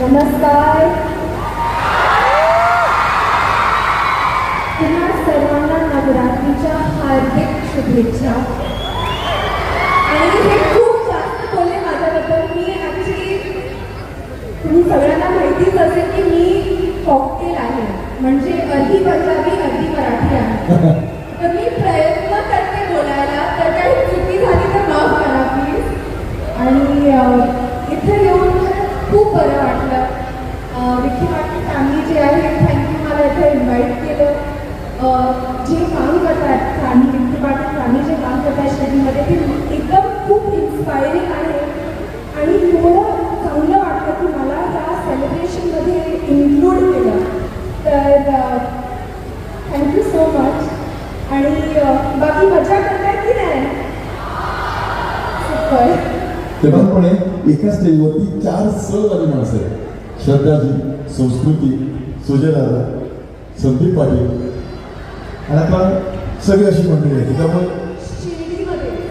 नमस्कार. तुम्हा सर्वांना नवरात्रीच्या हार्दिक शुभेच्छा. आणि हे खूप जास्त बोलले माझ्याबद्दल मी ॲक्च्युली तुम्ही सगळ्यांना माहितीच असेल की मी कॉकटेल आहे. म्हणजे अर्धी पंजाबी अर्धी मराठी आहे. तर मी इन्स्पायरिंग आहे. आणि एवढं चांगलं वाटलं की मला या सेलिब्रेशनमध्ये इन्क्लूड केलं. तर थँक्यू सो मच आणि बाकी मजा करताय की नाही? तेव्हापणे एका स्टेजवरती चार सहवाली माणसं आहेत. श्रद्धाजी संस्कृती सुजय दादा संदीप पाटील. आणि आता सगळी अशी मंडळी आहे त्यामुळे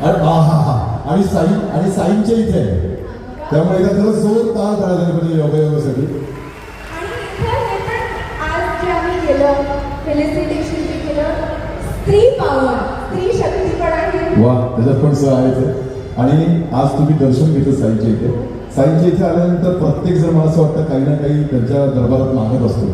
आणि हा हा हा. आणि साई आणि साईंच्या इथे आहे. त्यामुळे एका खरंच जोर ताळ झाली म्हणजे योगायोगासाठी वा त्याच्यात पण सह आहे ते. आणि आज तुम्ही दर्शन घेतलं साईंच्या इथे. साईंच्या इथे आल्यानंतर प्रत्येक जण मला असं वाटतं काही ना काही त्यांच्या दरबारात मागत असतो.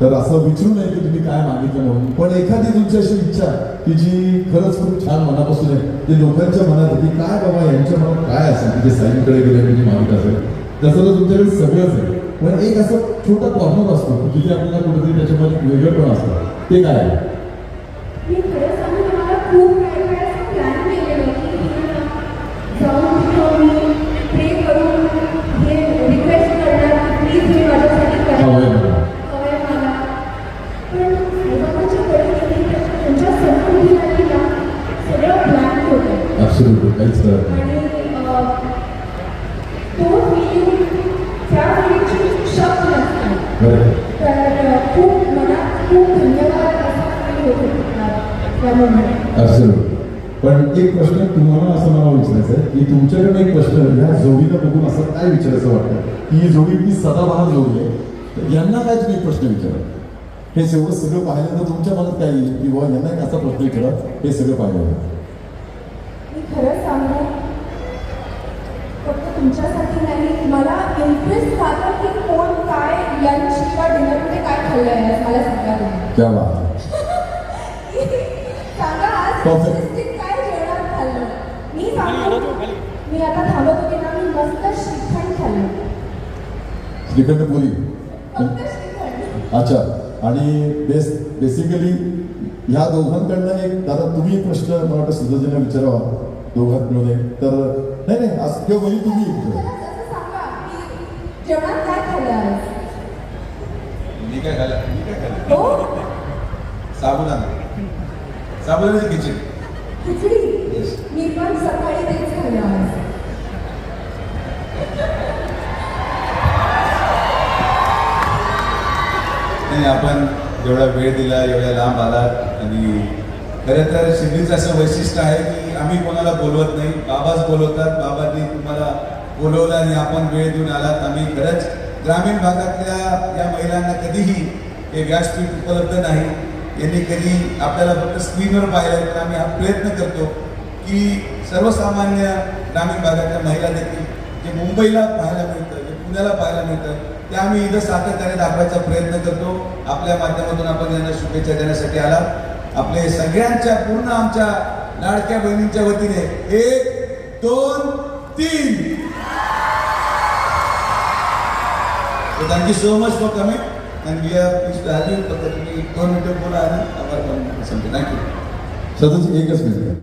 तर असं विचारू नये की तुम्ही काय मागितलं म्हणून. पण एखादी तुमची अशी इच्छा की जी खरंच खूप छान मनापासून आहे ते लोकांच्या मनात आहे की काय बाबा यांच्या मनात काय असेल की साईंकडे गेले म्हणजे मागत असेल तसं तर तुमच्याकडे सगळंच आहे. पण एक असं छोटा कॉर्नर असतो जिथे आपल्याला कुठेतरी त्याच्यामध्ये वेगळं पण असतं. ते काय आहे? होत होता त्यामुळे Absolutely. पण एक प्रश्न तुम्हाला असं मला विचारायचं आहे की तुमच्याकडे एक प्रश्न ह्या जोडीला बघून असं काय विचारायचं वाटतं? की ही जोडी ती सदाबहार जोडी आहे. यांना काय तुम्ही प्रश्न विचारा? हे सगळं सगळं पाहिल्यानंतर तुमच्या मनात काय येईल? की बुवा यांना असा प्रश्न विचारा हे सगळं पाहिलं मी खरं सांगू? फक्त तुमच्यासाठी नाही मला इंटरेस्ट झाला की कोण काय लंच किंवा डिनरमध्ये काय खाल्लं आहे मला सांगा क्या बात आहे. सांगा आज Perfect. specific काय जेवणात खाल्लं? मी आता थांबत होते ना मी मस्त श्रीखंड खाल्लं. श्रीखंड पुरी. अच्छा. आणि बेस बेसिकली ह्या दोघांकडनं एक दादा तुम्ही एक प्रश्न मला वाटतं सुधाजींना विचारावा दोघांत मिळून एक. तर नाही नाही असं किंवा वही तुम्ही मी काय खाल्लं? मी काय खाल्लं? हो? साबुदाणा. खिचडी. मी पण सकाळी तेच खाल्लं आणि आपण एवढा वेळ दिला एवढ्या लांब आलात आणि खरं तर शिर्डीचं असं वैशिष्ट्य आहे की आम्ही कोणाला बोलवत नाही बाबाच बोलवतात. बाबांनी तुम्हाला बोलवलं आणि आपण वेळ देऊन आलात. आम्ही खरंच ग्रामीण भागातल्या या महिलांना कधीही हे व्यासपीठ उपलब्ध नाही. यांनी कधी आपल्याला फक्त स्क्रीनवर पाहिलं तर आम्ही हा प्रयत्न करतो की सर्वसामान्य ग्रामीण भागातल्या महिला देखील जे मुंबईला पाहायला मिळतं जे पुण्याला पाहायला मिळतं ते आम्ही इथं सातत्याने दाखवायचा प्रयत्न करतो. आपल्या माध्यमातून आपण यांना शुभेच्छा देण्यासाठी आला आपले सगळ्यांच्या पूर्ण आमच्या लाडक्या बहिणींच्या वतीने एक दोन तीन. Thank you so much for coming and we are please to have you फक्त तुम्ही दोन मिनिटं बोला आणि आभार थँक्यू सतत एकच मिनिट